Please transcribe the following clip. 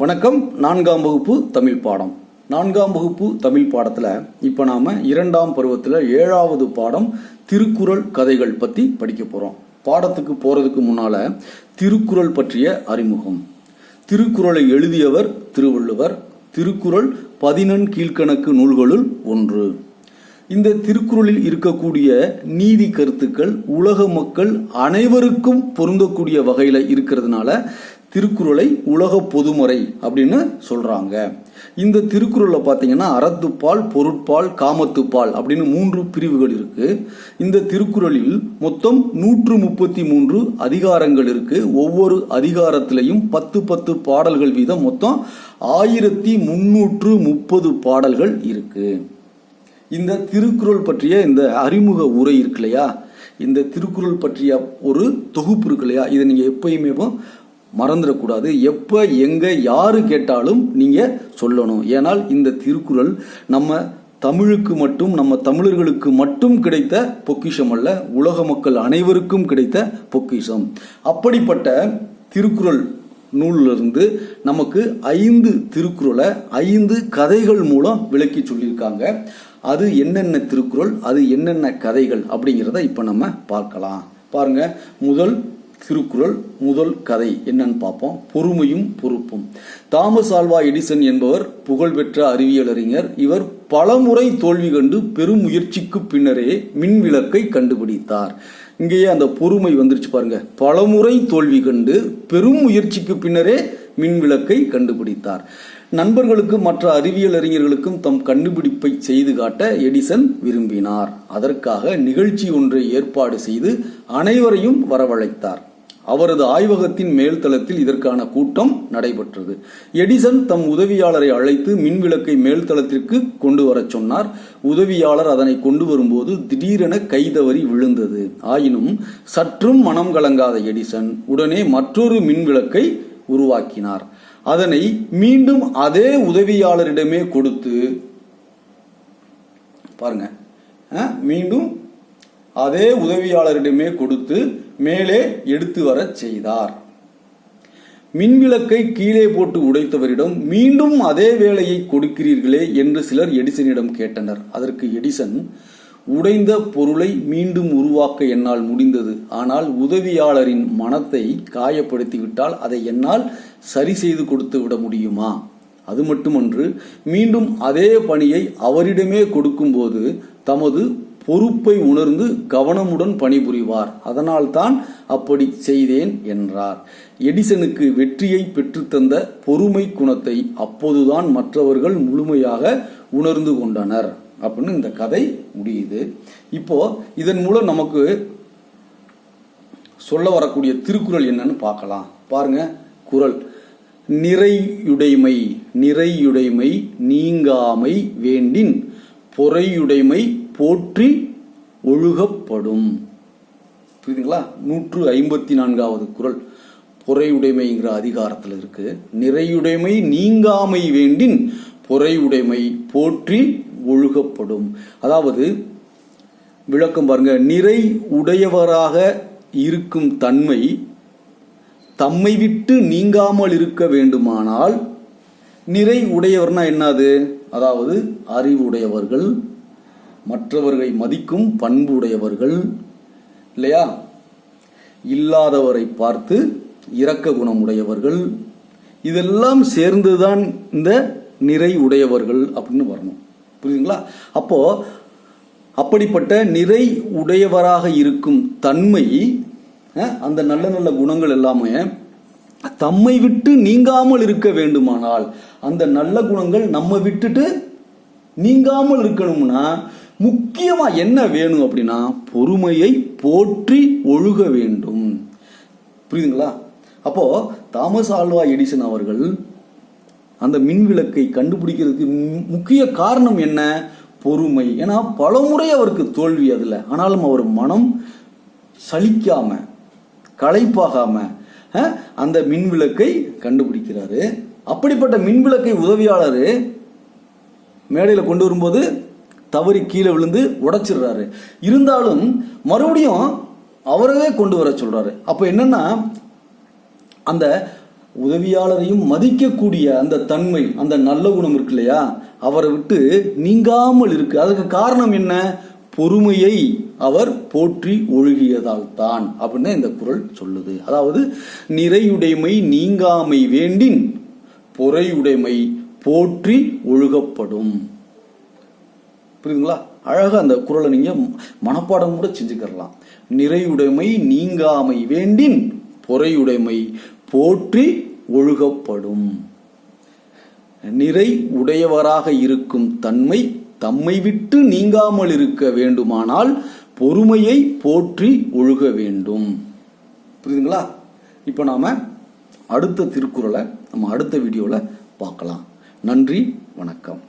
வணக்கம். நான்காம் வகுப்பு தமிழ் பாடம். நான்காம் வகுப்பு தமிழ் பாடத்தில் இப்போ நாம் இரண்டாம் பருவத்தில் ஏழாவது பாடம் திருக்குறள் கதைகள் பற்றி படிக்க போகிறோம் பாடத்துக்கு போகிறதுக்கு முன்னால் திருக்குறள் பற்றிய அறிமுகம். திருக்குறளை எழுதியவர் திருவள்ளுவர். திருக்குறள் பதினெண் கீழ்க்கணக்கு நூல்களுள் ஒன்று. இந்த திருக்குறளில் இருக்கக்கூடிய நீதி கருத்துக்கள் உலக மக்கள் அனைவருக்கும் பொருந்தக்கூடிய வகையில் இருக்கிறதுனால திருக்குறளை உலக பொதுமுறை அப்படின்னு சொல்கிறாங்க இந்த திருக்குறளில் பார்த்தீங்கன்னா அறத்துப்பால் பொருட்பால் காமத்துப்பால் அப்படின்னு மூன்று பிரிவுகள் இருக்குது இந்த திருக்குறளில் மொத்தம் நூற்று முப்பத்தி மூன்று அதிகாரங்கள் இருக்குது ஒவ்வொரு அதிகாரத்திலையும் பத்து பத்து பாடல்கள் வீதம் மொத்தம் ஆயிரத்தி முன்னூற்று முப்பது பாடல்கள் இருக்குது இந்த திருக்குறள் பற்றிய இந்த அறிமுக உரை இருக்கு இல்லையா? இந்த திருக்குறள் பற்றிய ஒரு தொகுப்பு இருக்கு இல்லையா? இதை நீங்கள் எப்பயுமே மறந்துடக்கூடாது. எப்போ எங்கே யாரு கேட்டாலும் நீங்கள் சொல்லணும். ஏனால் இந்த திருக்குறள் நம்ம தமிழுக்கு மட்டும் நம்ம தமிழர்களுக்கு மட்டும் கிடைத்த பொக்கிஷம் அல்ல உலக மக்கள் அனைவருக்கும் கிடைத்த பொக்கிஷம். அப்படிப்பட்ட திருக்குறள் நூலிலிருந்து நமக்கு ஐந்து திருக்குறளை ஐந்து கதைகள் மூலம் விளக்கி சொல்லியிருக்காங்க. அது என்னென்ன திருக்குறள் அது என்னென்ன கதைகள் அப்படிங்கிறத இப்போ நம்ம பார்க்கலாம். பாருங்க முதல் திருக்குறள் முதல் கதை என்னன்னு பார்ப்போம். பொறுமையும் பொறுப்பும். தாமஸ் ஆல்வா எடிசன் என்பவர் புகழ்பெற்ற அறிவியலறிஞர் இவர் பலமுறை தோல்வி கண்டு பெரும் முயற்சிக்கு பின்னரே மின் விளக்கை கண்டுபிடித்தார். இங்கேயே அந்த பொறுமை வந்துருச்சு பாருங்க. பலமுறை தோல்வி கண்டு பெரும் முயற்சிக்கு பின்னரே மின் விளக்கை கண்டுபிடித்தார். நண்பர்களுக்கு மற்ற அறிவியல் அறிஞர்களுக்கும் தம் கண்டுபிடிப்பை செய்து காட்ட எடிசன் விரும்பினார். அதற்காக நிகழ்ச்சி ஒன்றை ஏற்பாடு செய்து அனைவரையும் வரவழைத்தார். அவரது ஆய்வகத்தின் மேல்தளத்தில் இதற்கான கூட்டம் நடைபெற்றது. எடிசன் தம் உதவியாளரை அழைத்து மின்விளக்கை மேல்தளத்திற்கு கொண்டு வரச் சொன்னார். உதவியாளர் அதனை கொண்டு வரும்போது திடீரென கைதவறி விழுந்தது. ஆயினும் சற்றும் மனம் கலங்காத எடிசன் உடனே மற்றொரு மின்விளக்கை உருவாக்கினார். அதனை மீண்டும் அதே உதவியாளரிடமே கொடுத்து பாருங்க மீண்டும் அதே உதவியாளரிடமே கொடுத்து மேலே எடுத்து வரச் செய்தார். மின்விளக்கை கீழே போட்டு உடைத்தவரிடம் மீண்டும் அதே வேலையை கொடுக்கிறீர்களே என்று சிலர் எடிசனிடம் கேட்டனர். அதற்கு எடிசன் உடைந்த பொருளை மீண்டும் உருவாக்க என்னால் முடிந்தது. ஆனால் உதவியாளரின் மனத்தை காயப்படுத்திவிட்டால் அதை என்னால் சரி செய்து கொடுத்து விட முடியுமா? அது மட்டுமன்று மீண்டும் அதே பணியை அவரிடமே கொடுக்கும்போது தமது பொறுப்பை உணர்ந்து கவனமுடன் பணிபுரிவார். அதனால்தான் அப்படி செய்தேன் என்றார். எடிசனுக்கு வெற்றியை பெற்றுத்தந்த பொறுமை குணத்தை அப்போதுதான் மற்றவர்கள் முழுமையாக உணர்ந்து கொண்டனர். அப்படின்னு இந்த கதை முடியுது. இப்போ இதன் மூலம் நமக்கு சொல்ல வரக்கூடிய திருக்குறள் என்னன்னு பார்க்கலாம். பாருங்க குறள். நிறையுடைமை நிறையுடைமை நீங்காமை வேண்டின் பொறையுடைமை போற்றி ஒழுகப்படும். புரியுதுங்களா? நூற்று ஐம்பத்தி நான்காவது குறள் பொறையுடைமைங்கிற அதிகாரத்தில் இருக்கு. நிறையுடைமை நீங்காமை வேண்டின் பொறையுடைமை போற்றி ஒழுகப்படும். அதாவது விளக்கம் பாருங்க. நிறை உடையவராக இருக்கும் தன்மை தம்மை விட்டு நீங்காமல் இருக்க வேண்டுமானால் நிறை உடையவர்னா என்னது அதாவது அறிவுடையவர்கள் மற்றவர்களை மதிக்கும் பண்புடையவர்கள் இல்லையா? இல்லாதவரை பார்த்து இரக்க குணமுடையவர்கள். இதெல்லாம் சேர்ந்துதான் இந்த நிறை உடையவர்கள் அப்படின்னு வரணும். புரியுதுங்களா? அப்போ அப்படிப்பட்ட நிறை உடையவராக இருக்கும் தன்மை அஹ், அந்த நல்ல நல்ல குணங்கள் எல்லாமே தம்மை விட்டு நீங்காமல் இருக்க வேண்டுமானால் அந்த நல்ல குணங்கள் நம்ம விட்டுட்டு நீங்காமல் இருக்கணும்னா முக்கியமாக என்ன வேணும் அப்படின்னா பொறுமையை போற்றி ஒழுக வேண்டும். புரியுதுங்களா? அப்போ தாமஸ் ஆல்வா எடிசன் அவர்கள் அந்த மின் விளக்கை கண்டுபிடிக்கிறதுக்கு மு- முக்கிய காரணம் என்ன? பொறுமை. ஏன்னா பலமுறை அவருக்கு தோல்வி அதில். ஆனாலும் அவர் மனம் சலிக்காம களைப்பாகாம அந்த மின் விளக்கை கண்டுபிடிக்கிறாரு. அப்படிப்பட்ட மின் விளக்கை உதவியாளர் மேடையில் கொண்டு வரும்போது தவறி கீழே விழுந்து உடைச்சிடுறாரு. இருந்தாலும் மறுபடியும் அவரவே கொண்டு வர சொல்றாரு. அப்போ என்னன்னா அந்த உதவியாளரையும் மதிக்கக்கூடிய அந்த தன்மை அந்த நல்ல குணம் இருக்கு இல்லையா? அவரை விட்டு நீங்காமல் இருக்கு. அதுக்கு காரணம் என்ன? பொறுமையை அவர் போற்றி ஒழுகியதால் தான் அப்படின்னு இந்த குரல் சொல்லுது. அதாவது நிறையுடைமை நீங்காமை வேண்டின் பொறையுடைமை போற்றி ஒழுகப்படும். புரியுதுங்களா? அழகாக அந்த குறளை நீங்கள் மனப்பாடம் கூட செஞ்சுக்கிறலாம். நிறையுடைமை நீங்காமை வேண்டின் பொறையுடைமை போற்றி ஒழுகப்படும். நிறை உடையவராக இருக்கும் தன்மை தம்மை விட்டு நீங்காமல் இருக்க வேண்டுமானால் பொறுமையை போற்றி ஒழுக வேண்டும். புரியுதுங்களா? இப்போ நாம் அடுத்த திருக்குறளை நம்ம அடுத்த வீடியோவில் பார்க்கலாம். நன்றி வணக்கம்.